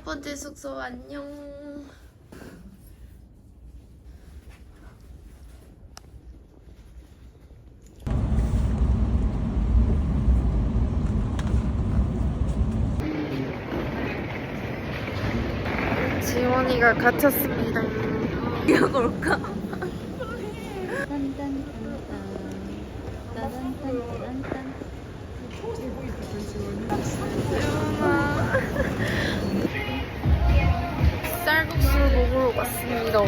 첫 번째 숙소 안녕. 지원이가 갇혔습니다. 이거 올까? 쌀국수를 먹으러 갔습니다.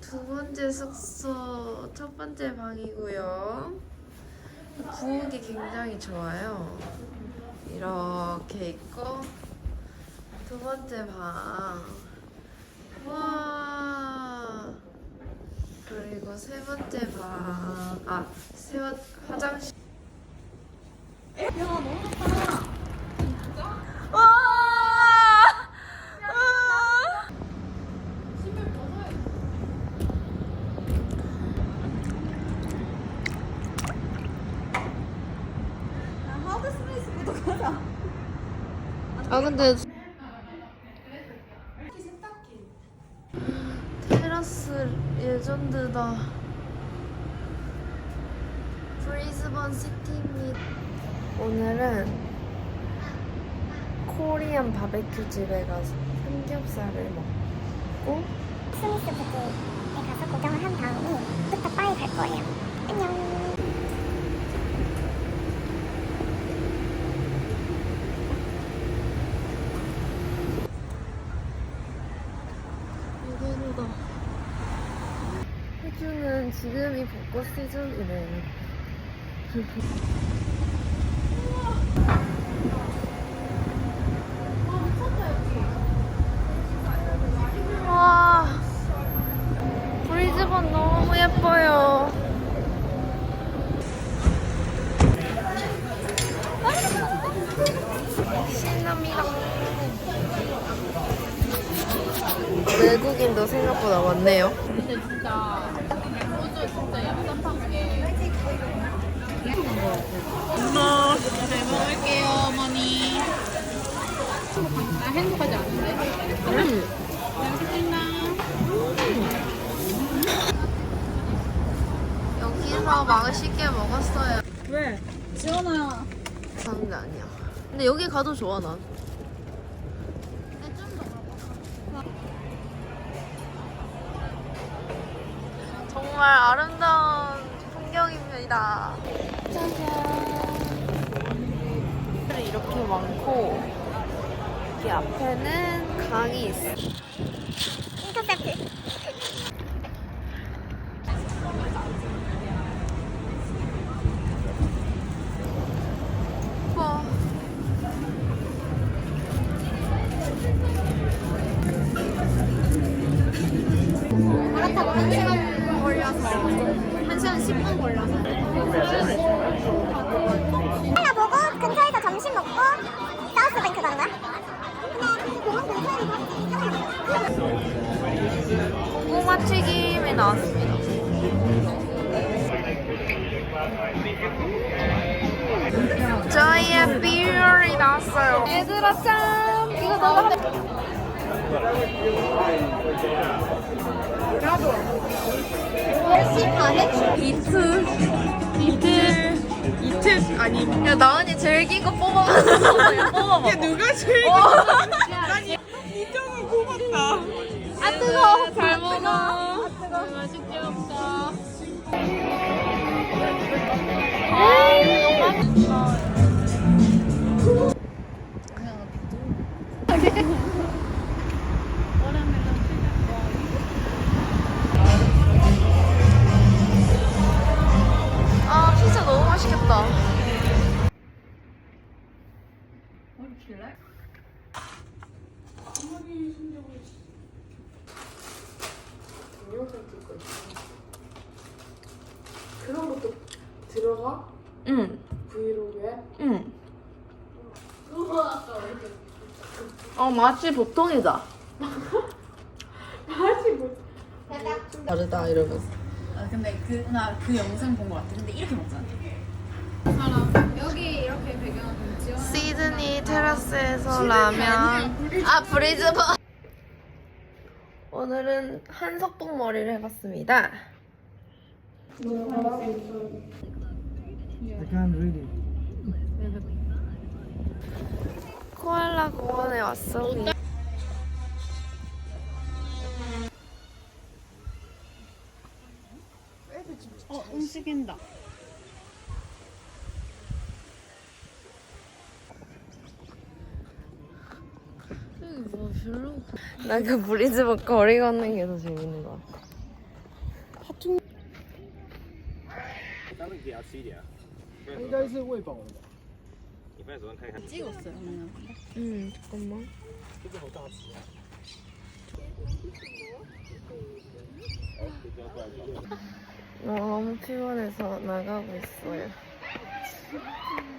두 번째 숙소 첫 번째 방이고요. 부엌이 굉장히 좋아요. 이렇게 있고 두 번째 방. 와. 그리고 세 번째 방. 아, 세 번, 화장실. 와! 아 근데 테라스 예전드다 브리즈번 시티입니다 오늘은 코리안 바베큐 집에 가서 삼겹살을 먹고 스미스 푸드에 가서 구경을 한 다음에 부터 바에 갈 거예요. 안녕. 이대로다. 호주는 지금이 벚꽃 시즌이네. 와 브리즈번 너무 예뻐요. 신납니다 외국인도 생각보다 많네요. 근데 진짜 호주 진짜 얍삽한 게 엄마 잘 먹을게요 어머니. 나 행복하지 않은데? 음. 여기서 맛있게 먹었어요. 왜? 지원아. 장난 아니야. 근데 여기 가도 좋아 난 정말 아름다운 풍경입니다. 짜잔 이렇게 많고 이 앞에는 강이 있어 튀김이 나왔습니다. 저희의 비율이 나왔어요. 얘들아 짠! 이거 너가 이틀 이틀 이틀 아니 야 나은이 제일 긴거 뽑아봤어. 뽑아봐. 야 누가 제일 긴 거? 아니 이정을 뽑았다. 아 뜨거. 잘 먹어. 맛있게 먹자. 아 맛이 보통이다. 다르다 이러면서. 아 근데 그 나 그 영상 본 거 같아. 근데 이렇게 먹잖아. 사람 여기 이렇게 배경 지원. 시드니 테라스에서 라면. 아 브리즈번. 오늘은 한석봉 머리를 해봤습니다. 코알라 공원에 왔어. 어 움직인다. 나그 브리즈번 거리 걷는 게 더 재밌는 것 같아. 咱们给它吃一点。应该是喂饱了吧？ 你放在手上看看。 찍었어요. 그냥. 응, 잠깐만. 这个好大只啊！ 너무 피곤해서 나가고 있어요. 좋네요.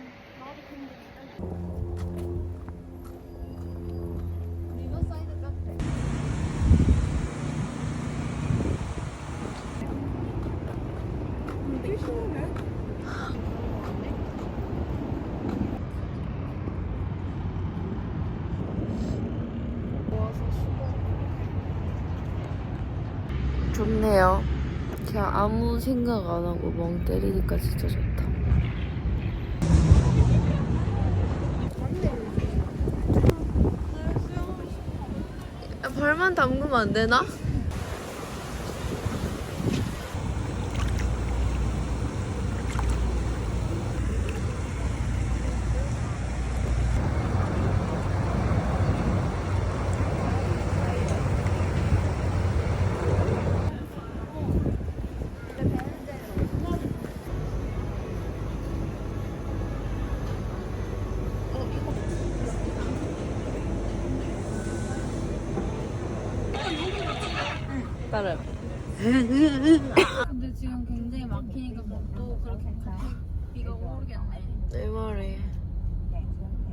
생각 안 하고 멍 때리니까 진짜 좋다. 야, 발만 담그면 안 되나? 따라. 근데 지금 굉장히 막히니까 뭐또 그렇게 비가 오르겠네. 내 말이.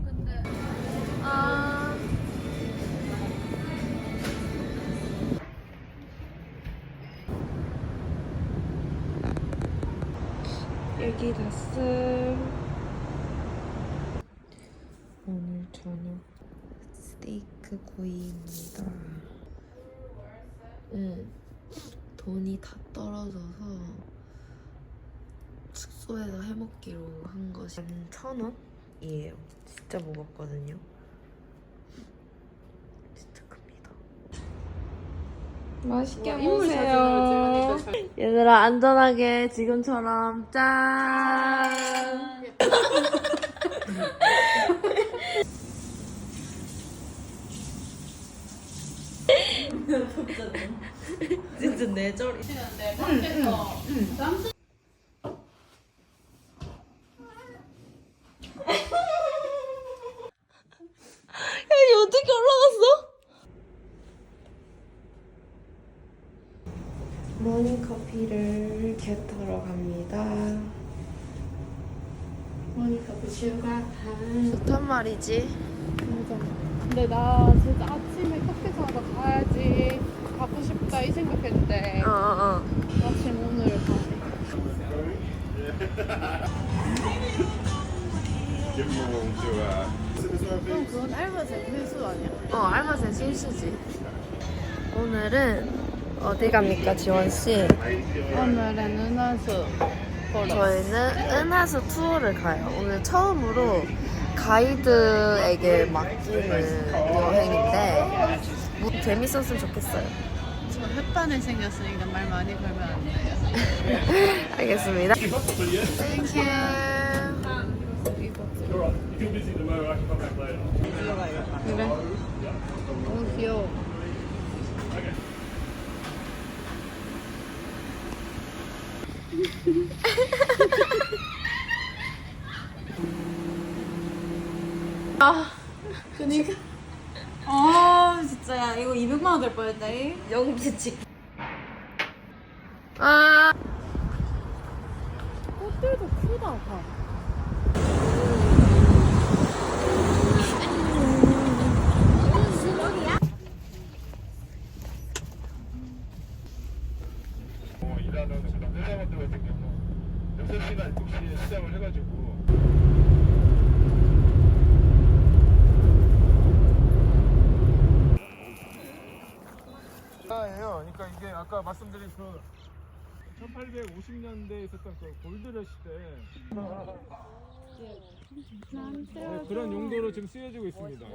근데 아. 여기 닷슨 오늘 저녁 스테이크 구이입니다. 응. 돈이 다 떨어져서 숙소에서 해먹기로 한 것이 천 원이에요. 진짜 무겁거든요. 진짜 큽니다. 맛있게 먹으세요. 얘들아 안전하게 지금처럼 짠. 진짜 내절이. 야, 이 어떻게 올라갔어? 모닝커피를 겟하러 갑니다. 추가한 좋단 말이지. 근데 나 진짜 아침에 커피 사러 가야지 가고 싶다 이 생각했는데 어, 어, 어. 마침 오늘 가네. 그건 알바생 회수 아니야? 어, 알바생 실수지. 오늘은 어디 갑니까, 지원 씨? 오늘은 은하수 저희는 은하수 투어를 가요. 오늘 처음으로 가이드에게 맡기는 여행인데, 뭐 재밌었으면 좋겠어요. 저 햇반에 생겼으니까 말 많이 걸면 안 돼요. 알겠습니다. 땡큐. 그래? 너무 귀여워. 그니까. 아 진짜 야 이거 200만 원 될 뻔했다. 이. 연기직. 아. 꽃들도 크다, 다. 일하는 지금 회사원들 같은 경우 6시나 7시에 시작을 해가지고 예요. 그러니까 이게 아까 말씀드린 그 1850년대에 있었던 그 골드러시 때 네, 그런 용도로 지금 쓰여지고 있습니다.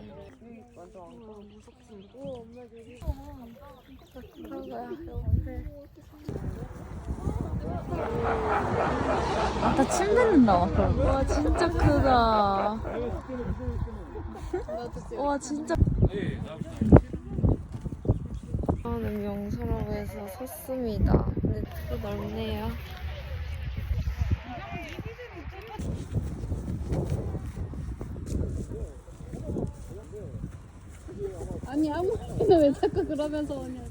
나침 뱉는다. 와 진짜 크다. 와 진짜. 저는 명소라고해서 섰습니다. 근데 또 넓네요. 아니 아무리도 왜 자꾸 그러면서 오냐.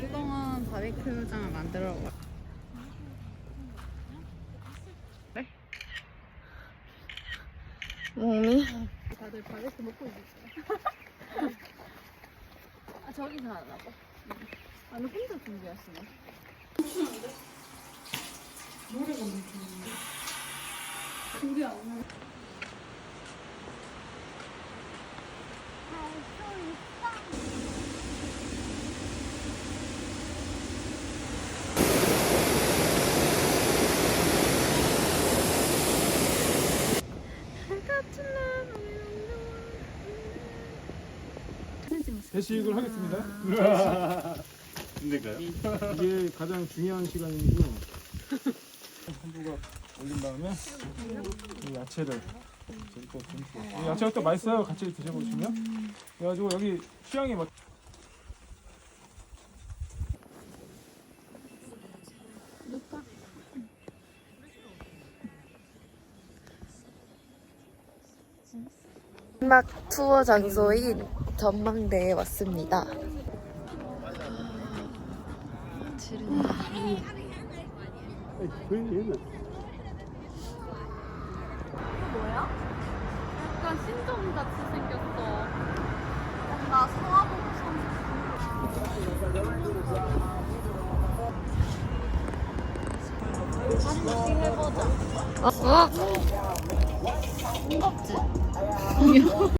수동은 바비큐장을 만들어 봐. 몸이 다들 바베큐 먹고 있어. 아 저기서 하나 봐. 아니 혼자 준비하시네. 대식을 하겠습니다. 힘들까요? 이게 가장 중요한 시간이고요. 한부가 올린 다음에 이 야채를 또이 야채가 또 맛있어요. 같이 드셔보시면. 그래가지고 여기 취향에 맞. 마지막 투어 장소인 전망대에 왔습니다. 약간 신점 같이 생겼어. 뭔가 성화봉 어?